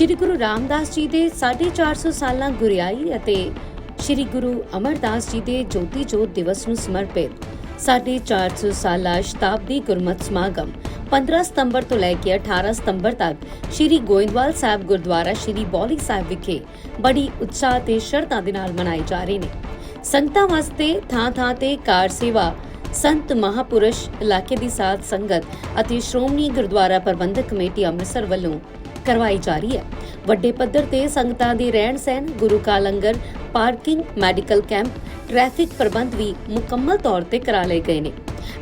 ਸ੍ਰੀ ਗੁਰੂ ਰਾਮਦਾਸ ਜੀ ਦੇ 450 ਸਾਲਾਂ ਗੁਰਿਆਈ ਅਤੇ ਸ੍ਰੀ ਗੁਰੂ ਅਮਰਦਾਸ ਜੀ ਦੇ ਜੋਤੀ ਜੋਤ ਦਿਵਸ ਨੂੰ ਸਮਰਪਿਤ 450 ਸਾਲਾ ਸ਼ਤਾਬਦੀ ਗੁਰਮਤਿ ਸਮਾਗਮ 15 ਸਤੰਬਰ ਤੋਂ ਲੈ ਕੇ 18 ਸਤੰਬਰ ਤੱਕ ਸ੍ਰੀ ਗੋਇੰਦਵਾਲ ਸਾਹਿਬ ਗੁਰਦੁਆਰਾ ਸ੍ਰੀ ਬੌਲੀ ਸਾਹਿਬ ਵਿਖੇ ਬੜੀ ਉਤਸ਼ਾਹ ਤੇ ਸ਼ਰਧਾ ਦੇ ਨਾਲ ਮਨਾਏ ਜਾ ਰਹੇ ਨੇ। ਸੰਗਤਾਂ ਵਾਸਤੇ ਥਾਂ-ਥਾਂ ਤੇ ਕਾਰ ਸੇਵਾ, ਸੰਤ ਮਹਾਪੁਰਸ਼ ਇਲਾਕੇ ਦੀ ਸਾਧ ਸੰਗਤ ਅਤੇ ਸ਼੍ਰੋਮਣੀ ਗੁਰਦੁਆਰਾ ਪ੍ਰਬੰਧਕ ਕਮੇਟੀ ਅੰਮ੍ਰਿਤਸਰ ਵੱਲੋਂ ਕਰਵਾਈ ਜਾ ਰਹੀ ਹੈ। ਵੱਡੇ ਪੱਧਰ ਤੇ ਸੰਗਤਾਂ ਦੇ ਰਹਿਣ ਸਹਿਣ, ਗੁਰੂ ਕਾ ਲੰਗਰ, ਪਾਰਕਿੰਗ, ਮੈਡੀਕਲ ਕੈਂਪ, ਟ੍ਰੈਫਿਕ ਪ੍ਰਬੰਧ ਵੀ ਮੁਕੰਮਲ ਤੌਰ ਤੇ ਕਰਾ ਲਏ ਗਏ ਨੇ।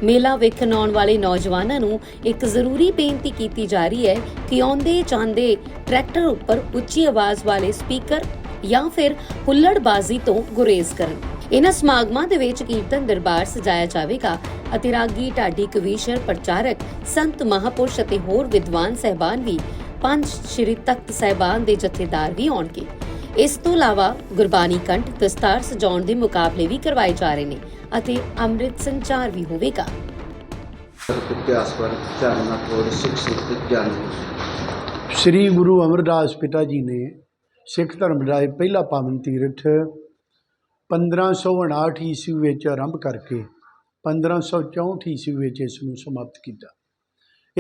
ਮੇਲਾ ਵੇਖਣ ਆਉਣ ਵਾਲੇ ਨੌਜਵਾਨਾਂ ਨੂੰ ਇੱਕ ਜ਼ਰੂਰੀ ਬੇਨਤੀ ਕੀਤੀ ਜਾ ਰਹੀ ਹੈ ਕਿ ਆਉਂਦੇ ਜਾਂਦੇ ਟਰੈਕਟਰ ਉੱਪਰ ਉੱਚੀ ਆਵਾਜ਼ ਵਾਲੇ ਸਪੀਕਰ ਜਾਂ ਫਿਰ ਹੁੱਲੜਬਾਜ਼ੀ ਤੋਂ ਗੁਰੇਜ਼ ਕਰਨ। ਇਹਨਾਂ ਸਮਾਗਮਾਂ ਦੇ ਵਿੱਚ ਕੀਰਤਨ ਦਰਬਾਰ ਸਜਾਇਆ ਜਾਵੇਗਾ ਅਤੇ ਰਾਗੀ ਢਾਡੀ ਕਵੀਸ਼ਰ, ਪ੍ਰਚਾਰਕ, ਸੰਤ ਮਹਾਪੁਰਸ਼ ਅਤੇ ਹੋਰ ਵਿਦਵਾਨ ਸਹਿਬਾਨ ਵੀ ਪੰਜ ਸ਼੍ਰੀ ਤਖਤ ਸਹਿਬਾਨ ਦੇ ਜਥੇਦਾਰ ਵੀ ਆਉਣਗੇ। ਇਸ ਤੋਂ ਇਲਾਵਾ ਗੁਰਬਾਣੀ ਕੰਠ ਦਸਤਾਰ ਸਜਾਉਣ ਦੇ ਮੁਕਾਬਲੇ ਵੀ ਕਰਵਾਏ ਜਾ ਰਹੇ ਨੇ ਅਤੇ ਅੰਮ੍ਰਿਤ ਸੰਚਾਰ ਵੀ ਹੋਵੇਗਾ। ਸ੍ਰੀ ਗੁਰੂ ਅਮਰਦਾਸ ਪਿਤਾ ਜੀ ਨੇ ਸਿੱਖ ਧਰਮ ਦਾ ਇਹ ਪਹਿਲਾ ਪਾਵਨ ਤੀਰਥ 1559 ਈਸਵੀ ਵਿੱਚ ਆਰੰਭ ਕਰਕੇ 1564 ਈਸਵੀ ਵਿੱਚ ਇਸ ਨੂੰ ਸਮਾਪਤ ਕੀਤਾ।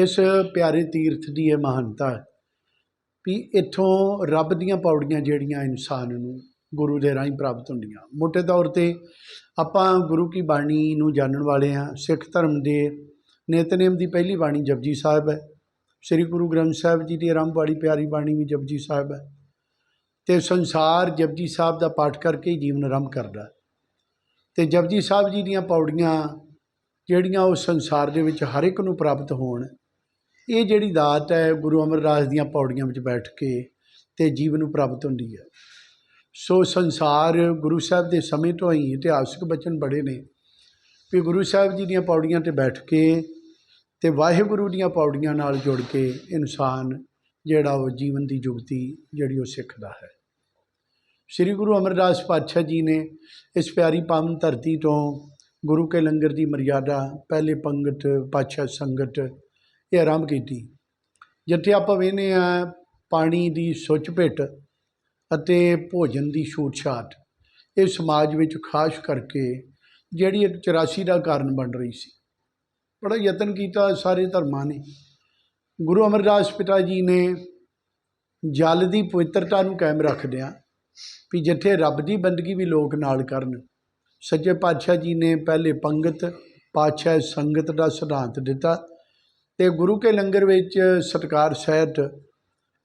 ਇਸ ਪਿਆਰੇ ਤੀਰਥ ਦੀ ਇਹ ਮਹਾਨਤਾ ਹੈ ਵੀ ਇੱਥੋਂ ਰੱਬ ਦੀਆਂ ਪੌੜੀਆਂ ਜਿਹੜੀਆਂ ਇਨਸਾਨ ਨੂੰ ਗੁਰੂ ਦੇ ਰਾਹੀਂ ਪ੍ਰਾਪਤ ਹੁੰਦੀਆਂ। ਮੋਟੇ ਤੌਰ ਤੇ ਆਪਾਂ ਗੁਰੂ ਕੀ ਬਾਣੀ ਨੂੰ ਜਾਣਨ ਵਾਲੇ ਹਾਂ। ਸਿੱਖ ਧਰਮ ਦੇ ਨਿਤਨੇਮ ਦੀ ਪਹਿਲੀ ਬਾਣੀ ਜਪਜੀ ਸਾਹਿਬ ਹੈ। ਸ੍ਰੀ ਗੁਰੂ ਗ੍ਰੰਥ ਸਾਹਿਬ ਜੀ ਦੀ ਆਰੰਭ ਵਾਲੀ ਪਿਆਰੀ ਬਾਣੀ ਵੀ ਜਪਜੀ ਸਾਹਿਬ ਹੈ। ਤੇ ਸੰਸਾਰ ਜਪਜੀ ਸਾਹਿਬ ਦਾ ਪਾਠ ਕਰਕੇ ਹੀ ਜੀਵਨ ਆਰੰਭ ਕਰਦਾ ਹੈ। ਤੇ ਜਪਜੀ ਸਾਹਿਬ ਜੀ ਦੀਆਂ ਪੌੜੀਆਂ ਜਿਹੜੀਆਂ ਉਹ ਸੰਸਾਰ ਦੇ ਵਿੱਚ ਹਰ ਇੱਕ ਨੂੰ ਪ੍ਰਾਪਤ ਹੋਣ ਇਹ ਜਿਹੜੀ ਦਾਤ ਹੈ, ਗੁਰੂ ਅਮਰਦਾਸ ਦੀਆਂ ਪੌੜੀਆਂ ਵਿੱਚ ਬੈਠ ਕੇ ਤੇ ਜੀਵਨ ਨੂੰ ਪ੍ਰਾਪਤ ਹੁੰਦੀ ਹੈ। ਸੋ ਸੰਸਾਰ ਗੁਰੂ ਸਾਹਿਬ ਦੇ ਸਮੇਂ ਤੋਂ ਹੀ ਇਤਿਹਾਸਕ ਬਚਨ ਬੜੇ ਨੇ ਵੀ ਗੁਰੂ ਸਾਹਿਬ ਜੀ ਦੀਆਂ ਪੌੜੀਆਂ ਤੇ ਬੈਠ ਕੇ ਤੇ ਵਾਹਿਗੁਰੂ ਦੀਆਂ ਪੌੜੀਆਂ ਨਾਲ ਜੁੜ ਕੇ ਇਨਸਾਨ ਜਿਹੜਾ ਉਹ ਜੀਵਨ ਦੀ ਜੁਗਤੀ ਜਿਹੜੀ ਉਹ ਸਿੱਖਦਾ ਹੈ। ਸ੍ਰੀ ਗੁਰੂ ਅਮਰਦਾਸ ਪਾਤਸ਼ਾਹ ਜੀ ਨੇ ਇਸ ਪਿਆਰੀ ਪਾਵਨ ਧਰਤੀ ਤੋਂ ਗੁਰੂ ਕੇ ਲੰਗਰ ਦੀ ਮਰਿਆਦਾ, ਪਹਿਲੇ ਪੰਗਤ, ਪਾਤਸ਼ਾਹ ਸੰਗਤ ਇਹ ਆਰੰਭ ਕੀਤੀ। ਜਿੱਥੇ ਆਪਾਂ ਵੇਖਦੇ ਆ ਪਾਣੀ ਦੀ ਸੁੱਚ ਭਿੱਟ ਅਤੇ ਭੋਜਨ ਦੀ ਛੂਟ ਛਾਟ ਇਹ ਸਮਾਜ ਵਿੱਚ ਖਾਸ ਕਰਕੇ ਜਿਹੜੀ ਇੱਕ 84 ਦਾ ਕਾਰਨ ਬਣ ਰਹੀ ਸੀ। ਬੜਾ ਯਤਨ ਕੀਤਾ ਸਾਰੇ ਧਰਮਾਂ ਨੇ। ਗੁਰੂ ਅਮਰਦਾਸ ਪਿਤਾ ਜੀ ਨੇ ਜਲ ਦੀ ਪਵਿੱਤਰਤਾ ਨੂੰ ਕਾਇਮ ਰੱਖਦਿਆਂ ਵੀ ਜਿੱਥੇ ਰੱਬ ਦੀ ਬੰਦਗੀ ਵੀ ਲੋਕ ਨਾਲ ਕਰਨ, ਸੱਚੇ ਪਾਤਸ਼ਾਹ ਜੀ ਨੇ ਪਹਿਲੇ ਪੰਗਤ, ਪਾਤਸ਼ਾਹ ਸੰਗਤ ਦਾ ਸਿਧਾਂਤ ਦਿੱਤਾ ਅਤੇ ਗੁਰੂ ਕੇ ਲੰਗਰ ਵਿੱਚ ਸਤਿਕਾਰ ਸਹਿਤ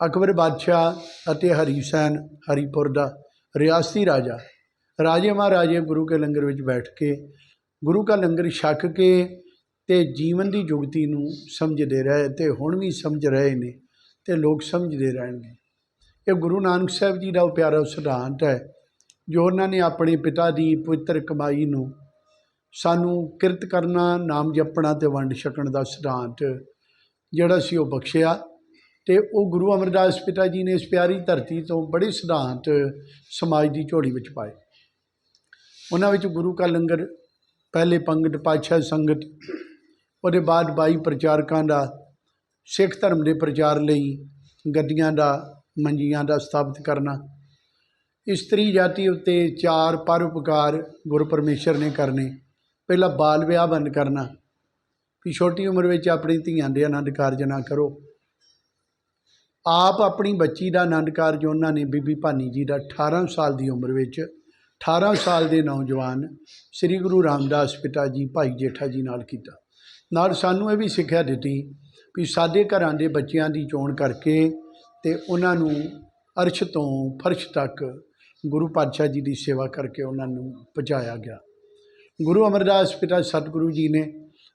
ਅਕਬਰ ਬਾਦਸ਼ਾਹ ਅਤੇ ਹਰੀ ਸੈਨ, ਹਰੀਪੁਰ ਦਾ ਰਿਆਸਤੀ ਰਾਜਾ, ਰਾਜੇ ਮਹਾਰਾਜੇ ਗੁਰੂ ਕੇ ਲੰਗਰ ਵਿੱਚ ਬੈਠ ਕੇ ਗੁਰੂ ਕਾ ਲੰਗਰ ਛਕ ਕੇ ਤੇ ਜੀਵਨ ਦੀ ਜੁਗਤੀ ਨੂੰ ਸਮਝਦੇ ਰਹੇ ਤੇ ਹੁਣ ਵੀ ਸਮਝ ਰਹੇ ਨੇ ਤੇ ਲੋਕ ਸਮਝਦੇ ਰਹਿਣਗੇ। ਇਹ ਗੁਰੂ ਨਾਨਕ ਸਾਹਿਬ ਜੀ ਦਾ ਉਹ ਪਿਆਰਾ ਸਿਧਾਂਤ ਹੈ ਜੋ ਉਹਨਾਂ ਨੇ ਆਪਣੇ ਪਿਤਾ ਦੀ ਪਵਿੱਤਰ ਕਮਾਈ ਨੂੰ ਸਾਨੂੰ ਕਿਰਤ ਕਰਨਾ, ਨਾਮ ਜਪਣਾ ਤੇ ਵੰਡ ਛਕਣ ਦਾ ਸਿਧਾਂਤ ਜਿਹੜਾ ਸੀ ਉਹ ਬਖਸ਼ਿਆ ਤੇ ਉਹ ਗੁਰੂ ਅਮਰਦਾਸ ਪਿਤਾ ਜੀ ਨੇ ਇਸ ਪਿਆਰੀ ਧਰਤੀ ਤੋਂ ਬੜੇ ਸਿਧਾਂਤ ਸਮਾਜ ਦੀ ਝੋਲੀ ਵਿੱਚ ਪਾਏ। ਉਹਨਾਂ ਵਿੱਚ ਗੁਰੂ ਕਾ ਲੰਗਰ, ਪਹਿਲੇ ਪੰਗਤ, ਪਾਤਸ਼ਾਹ ਸੰਗਤ, ਉਹਦੇ ਬਾਅਦ ਬਾਈ ਪ੍ਰਚਾਰਕਾਂ ਦਾ, ਸਿੱਖ ਧਰਮ ਦੇ ਪ੍ਰਚਾਰ ਲਈ ਗੱਦੀਆਂ ਦਾ, ਮੰਜੀਆਂ ਦਾ ਸਥਾਪਿਤ ਕਰਨਾ। ਇਸਤਰੀ ਜਾਤੀ ਉੱਤੇ ਚਾਰ ਪਰਉਪਕਾਰ ਗੁਰੂ ਪਰਮੇਸ਼ਰ ਨੇ ਕਰਨੇ। ਪਹਿਲਾਂ ਬਾਲ ਵਿਆਹ ਬੰਦ ਕਰਨਾ। ਵੀ ਛੋਟੀ ਉਮਰ ਵਿੱਚ ਆਪਣੀ ਧੀਆਂ ਦੇ ਆਨੰਦ ਕਾਰਜ ਨਾ ਕਰੋ। ਆਪ ਆਪਣੀ ਬੱਚੀ ਦਾ ਆਨੰਦ ਕਾਰਜ ਉਹਨਾਂ ਨੇ ਬੀਬੀ ਭਾਨੀ ਜੀ ਦਾ 18 ਸਾਲ ਦੀ ਉਮਰ ਵਿੱਚ 18 ਸਾਲ ਦੇ ਨੌਜਵਾਨ ਸ੍ਰੀ ਗੁਰੂ ਰਾਮਦਾਸ ਪਿਤਾ ਜੀ, ਭਾਈ ਜੇਠਾ ਜੀ ਨਾਲ ਕੀਤਾ। ਨਾਲ ਸਾਨੂੰ ਇਹ ਵੀ ਸਿੱਖਿਆ ਦਿੱਤੀ ਵੀ ਸਾਡੇ ਘਰਾਂ ਦੇ ਬੱਚਿਆਂ ਦੀ ਚੋਣ ਕਰਕੇ ਤੇ ਉਹਨਾਂ ਨੂੰ ਅਰਸ਼ ਤੋਂ ਫਰਸ਼ ਤੱਕ ਗੁਰੂ ਪਾਤਸ਼ਾਹ ਜੀ ਦੀ ਸੇਵਾ ਕਰਕੇ ਉਹਨਾਂ ਨੂੰ ਪਹੁੰਚਾਇਆ ਗਿਆ। ਗੁਰੂ ਅਮਰਦਾਸ ਪਿਤਾ ਸਤਿਗੁਰੂ ਜੀ ਨੇ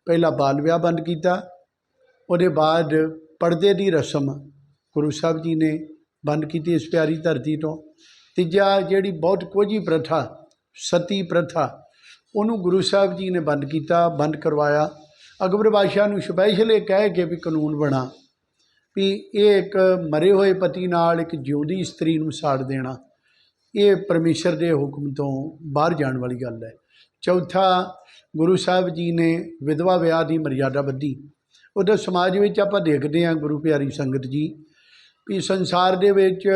ਪਹਿਲਾ ਬਾਲ ਵਿਆਹ ਬੰਦ ਕੀਤਾ, ਉਹਦੇ ਬਾਅਦ ਪਰਦੇ ਦੀ ਰਸਮ ਗੁਰੂ ਸਾਹਿਬ ਜੀ ਨੇ ਬੰਦ ਕੀਤੀ ਇਸ ਪਿਆਰੀ ਧਰਤੀ ਤੋਂ। ਤੀਜਾ ਜਿਹੜੀ ਬਹੁਤ ਕੋਝੀ ਪ੍ਰਥਾ, ਸਤੀ ਪ੍ਰਥਾ, ਉਹਨੂੰ ਗੁਰੂ ਸਾਹਿਬ ਜੀ ਨੇ ਬੰਦ ਕੀਤਾ, ਬੰਦ ਕਰਵਾਇਆ। ਅਕਬਰ ਬਾਦਸ਼ਾਹ ਨੂੰ ਸਪੈਸ਼ਲ ਇਹ ਕਹਿ ਕੇ ਵੀ ਕਾਨੂੰਨ ਬਣਾ ਵੀ ਇਹ ਇੱਕ ਮਰੇ ਹੋਏ ਪਤੀ ਨਾਲ ਇੱਕ ਜਿਉਂਦੀ ਇਸਤਰੀ ਨੂੰ ਸਾੜ ਦੇਣਾ। ਇਹ ਪਰਮੇਸ਼ਰ ਦੇ ਹੁਕਮ ਤੋਂ ਬਾਹਰ ਜਾਣ ਵਾਲੀ ਗੱਲ ਹੈ। ਚੌਥਾ ਗੁਰੂ ਸਾਹਿਬ ਜੀ ਨੇ ਵਿਧਵਾ ਵਿਆਹ ਦੀ ਮਰਿਆਦਾ ਬੱਧੀ। ਉਹਦਾ ਸਮਾਜ ਵਿੱਚ ਆਪਾਂ ਦੇਖਦੇ ਹਾਂ ਗੁਰੂ ਪਿਆਰੀ ਸੰਗਤ ਜੀ ਵੀ ਸੰਸਾਰ ਦੇ ਵਿੱਚ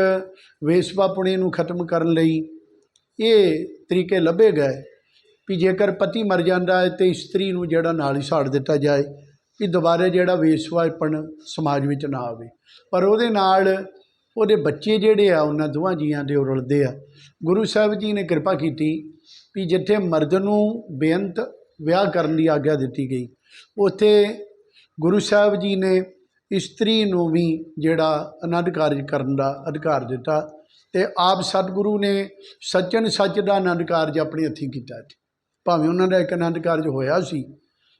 ਵੇਸਵਾਪੁਣੇ ਨੂੰ ਖਤਮ ਕਰਨ ਲਈ ਇਹ ਤਰੀਕੇ ਲੱਭੇ ਗਏ ਵੀ ਜੇਕਰ ਪਤੀ ਮਰ ਜਾਂਦਾ ਹੈ ਤੇ ਇਸਤਰੀ ਨੂੰ ਜਿਹੜਾ ਨਾਲ ਹੀ ਸਾੜ ਦਿੱਤਾ ਜਾਏ ਵੀ ਦੁਬਾਰੇ ਜਿਹੜਾ ਵੇਸਵਾਪਣ ਸਮਾਜ ਵਿੱਚ ਨਾ ਆਵੇ। ਪਰ ਉਹਦੇ ਨਾਲ ਉਹਦੇ ਬੱਚੇ ਜਿਹੜੇ ਆ, ਉਹਨਾਂ ਦੋਵਾਂ ਜੀਆਂ ਦੇ ਉਹ ਰੁਲਦੇ ਆ। ਗੁਰੂ ਸਾਹਿਬ ਜੀ ਨੇ ਕਿਰਪਾ ਕੀਤੀ ਵੀ ਜਿੱਥੇ ਮਰਦ ਨੂੰ ਬੇਅੰਤ ਵਿਆਹ ਕਰਨ ਦੀ ਆਗਿਆ ਦਿੱਤੀ ਗਈ। ਉੱਥੇ ਗੁਰੂ ਸਾਹਿਬ ਜੀ ਨੇ ਇਸਤਰੀ ਨੂੰ ਵੀ ਜਿਹੜਾ ਆਨੰਦ ਕਾਰਜ ਕਰਨ ਦਾ ਅਧਿਕਾਰ ਦਿੱਤਾ ਤੇ ਆਪ ਸਤਿਗੁਰੂ ਨੇ ਸੱਚਨ ਸੱਚ ਦਾ ਆਨੰਦ ਕਾਰਜ ਆਪਣੇ ਹੱਥੀਂ ਕੀਤਾ ਭਾਵੇਂ ਉਹਨਾਂ ਦਾ ਇੱਕ ਆਨੰਦ ਕਾਰਜ ਹੋਇਆ ਸੀ,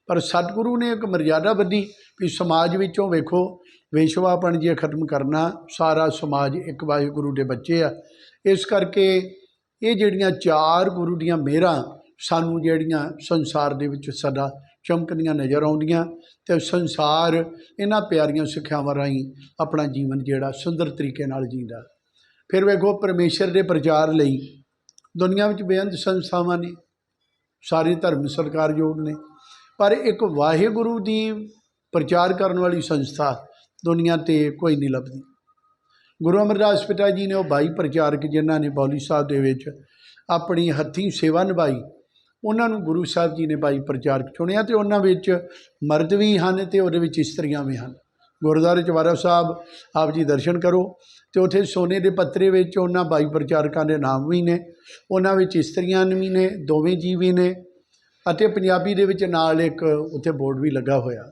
ਪਰ ਸਤਿਗੁਰੂ ਨੇ ਇੱਕ ਮਰਜ਼ਾਦਾ ਬੱਧੀ ਵੀ ਸਮਾਜ ਵਿੱਚੋਂ ਵੇਖੋ ਵੇਸ਼ਵਾਪਣ ਜੇ ਖਤਮ ਕਰਨਾ, ਸਾਰਾ ਸਮਾਜ ਇੱਕ ਵਾਹਿਗੁਰੂ ਦੇ ਬੱਚੇ ਆ। ਇਸ ਕਰਕੇ ਇਹ ਜਿਹੜੀਆਂ ਚਾਰ ਗੁਰੂ ਦੀਆਂ ਮਿਹਰਾਂ ਸਾਨੂੰ ਜਿਹੜੀਆਂ ਸੰਸਾਰ ਦੇ ਵਿੱਚ ਸਦਾ ਚਮਕਦੀਆਂ ਨਜ਼ਰ ਆਉਂਦੀਆਂ ਤੇ ਸੰਸਾਰ ਇਹਨਾਂ ਪਿਆਰੀਆਂ ਸਿੱਖਿਆਵਾਂ ਰਾਹੀਂ ਆਪਣਾ ਜੀਵਨ ਜਿਹੜਾ ਸੁੰਦਰ ਤਰੀਕੇ ਨਾਲ ਜੀਂਦਾ। ਫਿਰ ਵੇਖੋ ਪਰਮੇਸ਼ਰ ਦੇ ਪ੍ਰਚਾਰ ਲਈ ਦੁਨੀਆ ਵਿੱਚ ਬੇਅੰਤ ਸੰਸਥਾਵਾਂ ਨੇ, ਸਾਰੇ ਧਰਮ ਸਤਿਕਾਰਯੋਗ ਨੇ, ਪਰ ਇੱਕ ਵਾਹਿਗੁਰੂ ਦੀ ਪ੍ਰਚਾਰ ਕਰਨ ਵਾਲੀ ਸੰਸਥਾ ਦੁਨੀਆ ਤੇ ਕੋਈ ਨਹੀਂ ਲੱਭਦੀ। ਗੁਰੂ ਅਮਰਦਾਸ ਪਿਤਾ ਜੀ ਨੇ ਉਹ ਬਾਈ ਪ੍ਰਚਾਰਕ ਜਿਨ੍ਹਾਂ ਨੇ ਬੌਲੀ ਸਾਹਿਬ ਦੇ ਵਿੱਚ ਆਪਣੀ ਹੱਥੀਂ ਸੇਵਾ ਨਿਭਾਈ, ਉਹਨਾਂ ਨੂੰ ਗੁਰੂ ਸਾਹਿਬ ਜੀ ਨੇ ਬਾਈ ਪ੍ਰਚਾਰਕ ਚੁਣਿਆ ਤੇ ਉਹਨਾਂ ਵਿੱਚ ਮਰਦ ਵੀ ਹਨ ਤੇ ਉਹਦੇ ਵਿੱਚ ਇਸਤਰੀਆਂ ਵੀ ਹਨ। ਗੁਰਦੁਆਰੇ ਚਵਾਰਾ ਸਾਹਿਬ, ਆਪ ਜੀ ਦਰਸ਼ਨ ਕਰੋ ਤੇ ਉੱਥੇ ਸੋਨੇ ਦੇ ਪੱਤਰੇ ਵਿੱਚ ਉਹਨਾਂ ਬਾਈ ਪ੍ਰਚਾਰਕਾਂ ਦੇ ਨਾਮ ਵੀ ਨੇ, ਉਹਨਾਂ ਵਿੱਚ ਇਸਤਰੀਆਂ ਵੀ ਨੇ, ਦੋਵੇਂ ਜੀ ਵੀ ਨੇ ਅਤੇ ਪੰਜਾਬੀ ਦੇ ਵਿੱਚ ਨਾਲ ਇੱਕ ਉੱਥੇ ਬੋਰਡ ਵੀ ਲੱਗਾ ਹੋਇਆ।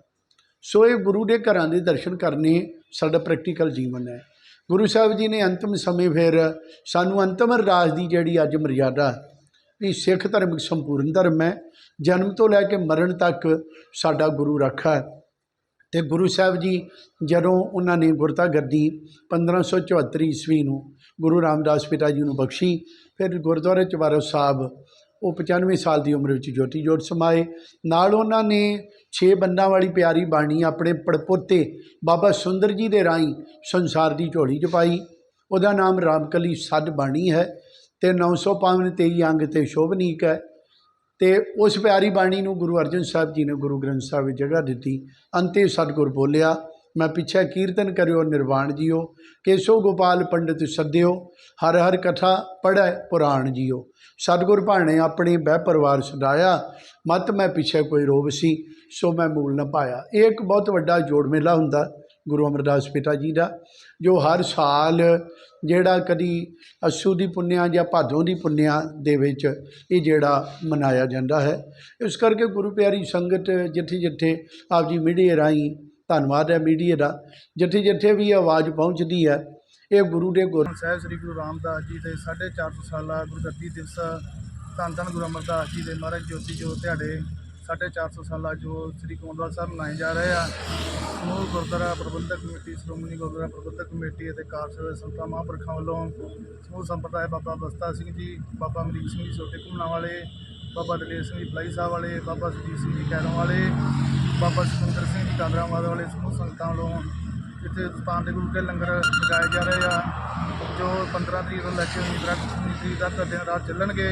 ਸੋ ਇਹ ਗੁਰੂ ਦੇ ਘਰਾਂ ਦੇ ਦਰਸ਼ਨ ਕਰਨੇ ਸਾਡਾ ਪ੍ਰੈਕਟੀਕਲ ਜੀਵਨ ਹੈ। ਗੁਰੂ ਸਾਹਿਬ ਜੀ ਨੇ ਅੰਤਮ ਸਮੇਂ ਫਿਰ ਸਾਨੂੰ ਅੰਤਮ ਅਰਦਾਸ ਦੀ ਜਿਹੜੀ ਅੱਜ ਮਰਿਆਦਾ ਵੀ ਸਿੱਖ ਧਰਮ ਇੱਕ ਸੰਪੂਰਨ ਧਰਮ ਹੈ, ਜਨਮ ਤੋਂ ਲੈ ਕੇ ਮਰਨ ਤੱਕ ਸਾਡਾ ਗੁਰੂ ਰੱਖਾ ਹੈ। ਤੇ ਗੁਰੂ ਸਾਹਿਬ ਜੀ ਜਦੋਂ ਉਹਨਾਂ ਨੇ ਗੁਰਤਾ ਗੱਦੀ 1574 ਈਸਵੀ ਨੂੰ ਗੁਰੂ ਰਾਮਦਾਸ ਪਿਤਾ ਜੀ ਨੂੰ ਬਖਸ਼ੀ, ਫਿਰ ਗੁਰਦੁਆਰੇ ਚਵਾਰਾ ਸਾਹਿਬ ਉਹ 95 ਸਾਲ ਦੀ ਉਮਰ ਵਿੱਚ ਜੋਤੀ ਜੋਤ ਸਮਾਏ। ਨਾਲ ਉਹਨਾਂ ਨੇ ਛੇ ਬੰਦਾਂ ਵਾਲੀ ਪਿਆਰੀ ਬਾਣੀ ਆਪਣੇ ਪੜਪੋਤੇ ਬਾਬਾ ਸੁੰਦਰ ਜੀ ਦੇ ਰਾਹੀਂ ਸੰਸਾਰ ਦੀ ਝੋਲੀ 'ਚ ਪਾਈ। ਉਹਦਾ ਨਾਮ ਰਾਮਕਲੀ ਸੱਡ ਬਾਣੀ ਹੈ ਤੇ 952 23 ਅੰਗ ਤੇ ਸ਼ੋਭਨੀਕ ਹੈ। ਤੇ ਉਸ ਪਿਆਰੀ ਬਾਣੀ ਨੂੰ ਗੁਰੂ ਅਰਜਨ ਸਾਹਿਬ ਜੀ ਨੇ ਗੁਰੂ ਗ੍ਰੰਥ ਸਾਹਿਬ ਵਿੱਚ ਜਗ੍ਹਾ ਦਿੱਤੀ। ਅੰਤੇ ਸਤਿਗੁਰ ਬੋਲਿਆ ਮੈਂ ਪਿੱਛੇ ਕੀਰਤਨ ਕਰਿਓ, ਨਿਰਵਾਣ ਜੀਓ। ਕੇਸੋ ਗੋਪਾਲ ਪੰਡਿਤ ਸੱਦਿਓ, ਹਰ ਹਰ ਕਥਾ ਪੜ੍ਹੈ ਪੁਰਾਣ ਜੀਓ। ਸਤਿਗੁਰ ਭਾਣੇ ਆਪਣੇ ਬਹਿ ਪਰਿਵਾਰ ਸਦਾਇਆ, ਮਤ ਮੈਂ ਪਿੱਛੇ ਕੋਈ ਰੋਬ ਸੀ, ਸੋ ਮੈਂ ਮੂਲ ਨਾ ਪਾਇਆ। ਇਹ ਇੱਕ ਬਹੁਤ ਵੱਡਾ ਜੋੜ ਮੇਲਾ ਹੁੰਦਾ, ਗੁਰੂ ਅਮਰਦਾਸ ਪਿਤਾ ਜੀ ਦਾ, ਜੋ ਹਰ ਸਾਲ ਜਿਹੜਾ ਕਦੀ ਅਸੂ ਦੀ ਪੁੰਨਿਆ ਜਾਂ ਭਾਦੋਂ ਦੀ ਪੁੰਨਿਆ ਦੇ ਵਿੱਚ ਇਹ ਜਿਹੜਾ ਮਨਾਇਆ ਜਾਂਦਾ ਹੈ। ਇਸ ਕਰਕੇ ਗੁਰੂ ਪਿਆਰੀ ਸੰਗਤ ਜਿੱਥੇ ਜਿੱਥੇ ਆਪ ਜੀ ਮੀਡੀਆ ਰਾਹੀਂ ਧੰਨਵਾਦ ਹੈ ਮੀਡੀਆ ਦਾ। ਜਿੱਥੇ ਜਿੱਥੇ ਵੀ ਇਹ ਆਵਾਜ਼ ਪਹੁੰਚਦੀ ਹੈ, ਇਹ ਗੁਰੂ ਦੇ ਗੁਰ ਸਾਹਿਬ ਸ੍ਰੀ ਗੁਰੂ ਰਾਮਦਾਸ ਜੀ ਦੇ 450 ਸਾਲਾ ਗੁਰਗੱਦੀ ਦਿਵਸ ਧੰਨ ਧੰਨ ਗੁਰੂ ਅਮਰਦਾਸ ਜੀ ਦੇ ਮਹਾਰਾਜ ਜੋਤੀ ਜੋ ਦਿਹਾੜੇ 450 ਸਾਲਾ ਜੋ ਸ੍ਰੀ ਗੋਂਦਵਾਲ ਸਾਹਿਬ ਮਨਾਏ ਜਾ ਰਹੇ ਆ, ਸਮੂਹ ਗੁਰਦੁਆਰਾ ਪ੍ਰਬੰਧਕ ਕਮੇਟੀ, ਸ਼੍ਰੋਮਣੀ ਗੁਰਦੁਆਰਾ ਪ੍ਰਬੰਧਕ ਕਮੇਟੀ ਅਤੇ ਕਾਰਸੇਵਾ ਸੰਤਾਂ ਮਹਾਂਪੁਰਖਾਂ ਵੱਲੋਂ ਸਮੂਹ ਸੰਪਰਦਾਇ ਬਾਬਾ ਬਸਤਾ ਸਿੰਘ ਜੀ, ਬਾਬਾ ਅਮਰੀਕ ਸਿੰਘ ਜੀ, ਛੋਟੇ ਘੁੰਮਣਾ ਵਾਲੇ ਬਾਬਾ ਦਲੇਰ ਸਿੰਘ ਜੀ ਫਲਾਈ ਸਾਹਿਬ ਵਾਲੇ, ਬਾਬਾ ਸੁਜੀਤ ਸਿੰਘ ਜੀ ਕੈਰੋਂ ਵਾਲੇ, ਬਾਬਾ ਸੁਖਿੰਦਰ ਸਿੰਘ ਜੀ ਕਾਦਰਾਬਾਦ ਵਾਲੇ ਸਮੂਹ ਸੰਗਤਾਂ ਵੱਲੋਂ ਇੱਥੇ ਸਥਾਨ ਦੇ ਗੁਰੂ ਕੇ ਲੰਗਰ ਲਗਾਏ ਜਾ ਰਹੇ ਆ, ਜੋ 15 ਤਰੀਕ ਤੋਂ ਲੈ ਕੇ 19 ਤਰੀਕ ਤੱਕ ਦਿਨ ਰਾਤ ਚੱਲਣਗੇ।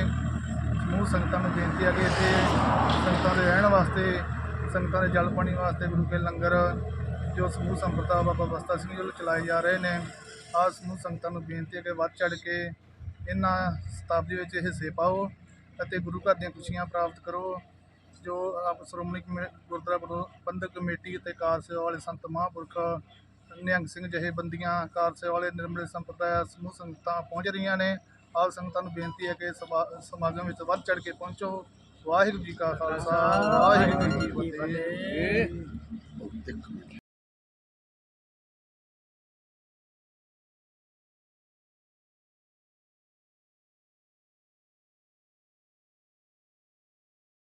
ਸਮੂਹ ਸੰਗਤਾਂ ਨੂੰ ਬੇਨਤੀ ਹੈ ਕਿ ਇੱਥੇ ਸੰਗਤਾਂ ਦੇ ਰਹਿਣ ਵਾਸਤੇ, ਸੰਗਤਾਂ ਦੇ ਜਲ ਪਾਣੀ ਵਾਸਤੇ ਗੁਰੂ ਕੇ ਲੰਗਰ, ਜੋ ਸਮੂਹ ਸੰਪਰਦਾ ਬਾਬਾ ਬਸਤਾ ਸਿੰਘ ਜੀ ਵੱਲੋਂ ਚਲਾਏ ਜਾ ਰਹੇ ਨੇ, ਆਹ ਸਮੂਹ ਸੰਗਤਾਂ ਨੂੰ ਬੇਨਤੀ ਹੈ ਕਿ ਵੱਧ ਚੜ ਕੇ ਇਹਨਾਂ ਸਤਾਬਦੀ ਵਿੱਚ ਹਿੱਸੇ ਪਾਓ। ਅਤੇ ਗੁਰੂ ਘਰ ਦੀਆਂ ਖੁਸ਼ੀਆਂ ਪ੍ਰਾਪਤ ਕਰੋ, ਜੋ ਆਪ ਸ਼੍ਰੋਮਣੀ ਕਮੇ- ਗੁਰਦੁਆਰਾ ਪ੍ਰਬੰਧਕ ਕਮੇਟੀ ਅਤੇ ਕਾਰ ਸੇਵਾ ਵਾਲੇ ਸੰਤ ਮਹਾਂਪੁਰਖ ਨਿਹੰਗ ਸਿੰਘ ਜਿਹੇ ਬੰਦੀਆਂ ਕਾਰ ਸੇਵਾ ਵਾਲੇ ਨਿਰਮਲ ਸੰਪਰਦਾਇ ਸਮੂਹ ਸੰਗਤਾਂ ਪਹੁੰਚ ਰਹੀਆਂ ਨੇ। ਆਪ ਸੰਗਤਾਂ ਨੂੰ ਬੇਨਤੀ ਹੈ ਕਿ ਸਮਾ- ਸਮਾਗਮ ਵਿੱਚ ਵੱਧ ਚੜ ਕੇ ਪਹੁੰਚੋ। ਵਾਹਿਗੁਰੂ ਜੀ ਕਾ ਖਾਲਸਾ ਵਾਹਿਗੁਰੂ ਜੀ ਕੀ ਫਤਿਹ।